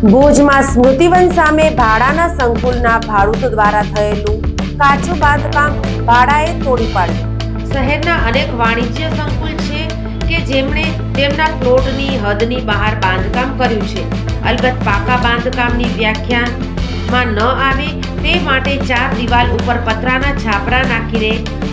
ભુજમાં સ્મૃતિવન સામે ભાડાના સંકુલના ભાડૂત દ્વારા થયેલું કાચું બાંધકામ ભાડાએ તોડી પાડ્યું. શહેરના અનેક વાણિજ્ય સંકુલ છે કે જેમણે તેમના પ્લોટની હદની બહાર બાંધકામ કર્યું છે. અલબત્ત પાકા બાંધકામની વ્યાખ્યામાં ન આવે તે માટે ચાર દિવાલ ઉપર પતરાના છાપરા નાખીને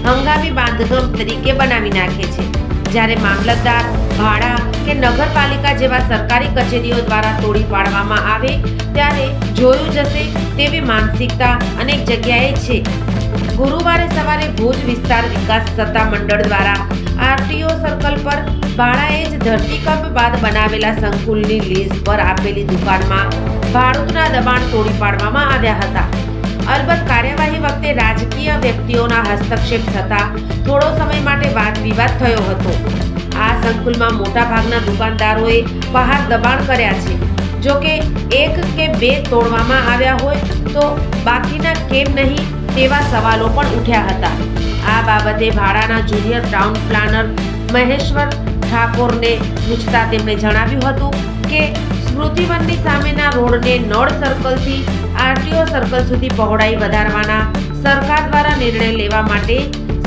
હંગામી બાંધકામ તરીકે બનાવી નાખે છે. જ્યારે મામલતદાર, ભાડા કે નગરપાલિકા જેવા સરકારી કચેરીઓ દ્વારા તોડી પાડવામાં આવે, ત્યારે જોયું જશે તેવી માનસિકતા અનેક જગ્યાએ છે. ગુરુવારે સવારે ભુજ વિસ્તાર વિકાસ સત્તા મંડળ દ્વારા આરટીઓ સર્કલ પર ભાડાએ જ ધરતીકંપ બાદ બનાવેલા સંકુલની લીઝ પર આપેલી દુકાનમાં ભાડૂતના દબાણ તોડી પાડવામાં આવ્યા હતા. અલબત્ત કાર્યવાહી વખતે રાજકીય વ્યક્તિઓના હસ્તક્ષેપ થતા થોડો સમય માટે વાદ વિવાદ થયો હતો. આ સંકુલમાં મોટાભાગના દુકાનદારોએ બહાર દબાણ કર્યા છે. જો કે એક કે બે તોડવામાં આવ્યા હોય તો બાકીના કેમ નહીં તેવા સવાલો પણ ઉઠ્યા હતા. આ બાબતે ભાડાના જુનિયર ટાઉન પ્લાનર મહેશ્વર ઠાકોરને પૂછતા તેમણે જણાવ્યું હતું કે સ્મૃતિવનની સામેના રોડને નોર્ડ સર્કલથી આરટીઓ સર્કલ સુધી પહોળાઈ વધારવાના સરકાર દ્વારા નિર્ણય લેવા માટે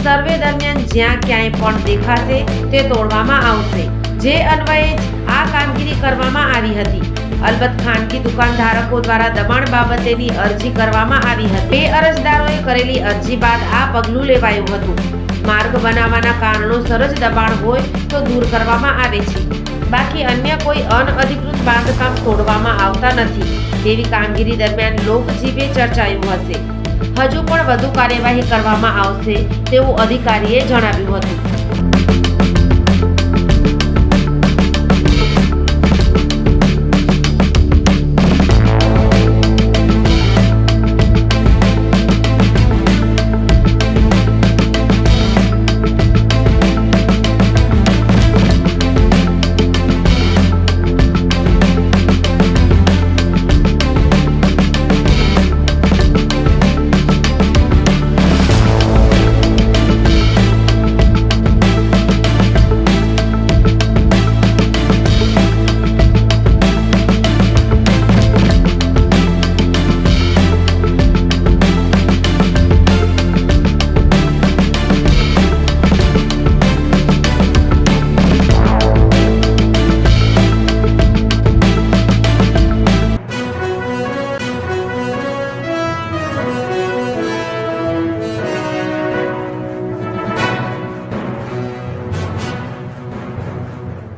સર્વે દરમિયાન જ્યાં ક્યાંય પણ દેખાશે તે તોડવામાં આવશે. જે અન્વયે આ કામગીરી કરવામાં આવી હતી. અલબત્ત ખાનગી દુકાનધારકો દ્વારા દબાણ બાબતેની અરજી કરવામાં આવી હતી. બે અરજદારોએ કરેલી અરજી બાદ આ પગલું લેવાયું હતું. માર્ગ બનાવવાના કારણોસર જ દબાણ હોય તો દૂર કરવામાં આવે છે. બાકી અન્ય કોઈ અનઅધિકૃત બાંધકામ તોડવામાં આવતા નથી. તેવી કામગીરી દરમિયાન લોકજીવે ચર્ચાયું હશે. હજુ પણ વધુ કાર્યવાહી કરવામાં આવશે તેવું અધિકારીએ જણાવ્યું હતું.